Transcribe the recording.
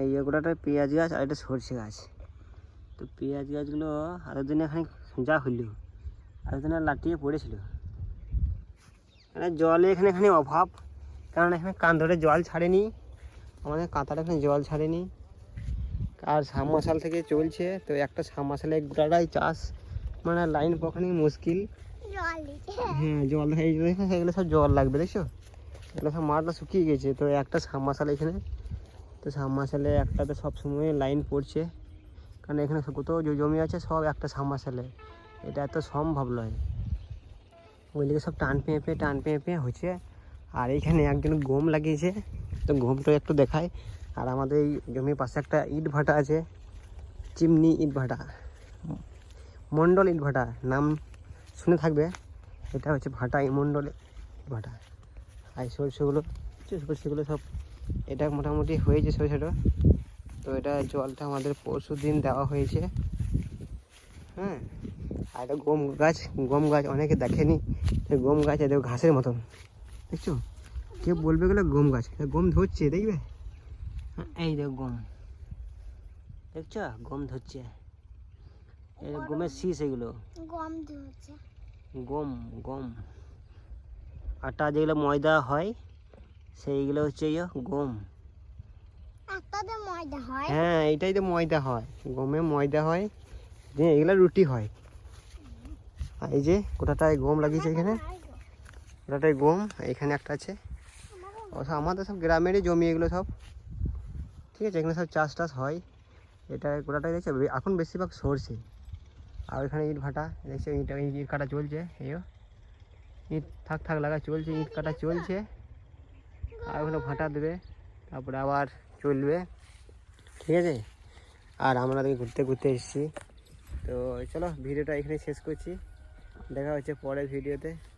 এই গোটাটা পেঁয়াজ গাছ আর এটা সরষে গাছ। তো পেঁয়াজ গাছগুলো আরও দিন এখানে যা হইল আরও দিন লাটিয়ে পড়েছিল। মানে জলে এখানে এখানে অভাব কারণ এখানে কান ধরে জল ছাড়েনি আমাদের কাঁতাটা এখানে জল ছাড়েনি। আর সাবমার্শাল থেকে চলছে তো একটা সাবমার্শালে গোটাটাই চাষ মানে লাইন পখানি মুশকিল। হ্যাঁ জল এগুলো সব জল লাগবে দেখছ? এগুলো সব মাঠটা শুকিয়ে গেছে। তো একটা সাবমার্শাল এখানে। তো সাবমার্শালে একটাতে সব সময় লাইন পড়ছে। কারণ এখানে কত যে জমি আছে, সব একটা সাবমার্শালে এটা এত সম্ভব নয়। ওইদিকে সব টান পেঁপে টান পেঁপে হচ্ছে। আর এইখানে একজন গম লাগিয়েছে। তো গমটা একটু দেখায় আর আমাদের এই জমির পাশে একটা ইট ভাটা আছে। চিমনি ইট ভাটা। মণ্ডল ইট ভাটা। নাম শুনে থাকবে। এটা হচ্ছে ভাটা, এই মণ্ডল ভাটা। আর সরষেগুলো সরষেগুলো সব এটা মোটামুটি হয়েছে ছোটো ছোটো। তো এটা জলটা আমাদের পরশু দিন দেওয়া হয়েছে। হ্যাঁ আর এটা গম গাছ গম গাছ অনেকে দেখেনি। গম গাছ এটা ঘাসের মতন দেখছ? কেউ বলবে গেলে গম গাছ গম ধরছে দেখবে? হ্যাঁ, এই দেখ গম দেখছ? গম ধরছে। গমের শীষ এগুলো। গম ধরছে। গম গম। আটা যেগুলো ময়দা হয় সেইগুলো হচ্ছে ইয়ে গম। হ্যাঁ? এটাই তো ময়দা হয়। গমে ময়দা হয় দিয়ে এগুলো রুটি হয়। আর এই যে গোটাটায় গম লাগিয়েছে এখানে। গোটাটায় গম এখানে একটা আছে। আমাদের সব গ্রামেরই জমি এগুলো সব। ঠিক আছে এখানে সব চাষ টাস হয়। এটা গোটাটাই দেখছে এখন বেশিরভাগ সরষে। আর ওইখানে ইট ভাটা দেখছে ইট ইট কাটা চলছে এইও ইট থাক থাক লাগা চলছে, ইট কাটা চলছে। আর ওখানে ভাঁটা দেবে, তারপরে আবার চলবে। ঠিক আছে? আর আমরা দেখি ঘুরতে ঘুরতে এসেছি। তো চলো, ভিডিওটা এখানে শেষ করছি। দেখা হচ্ছে পরের ভিডিওতে।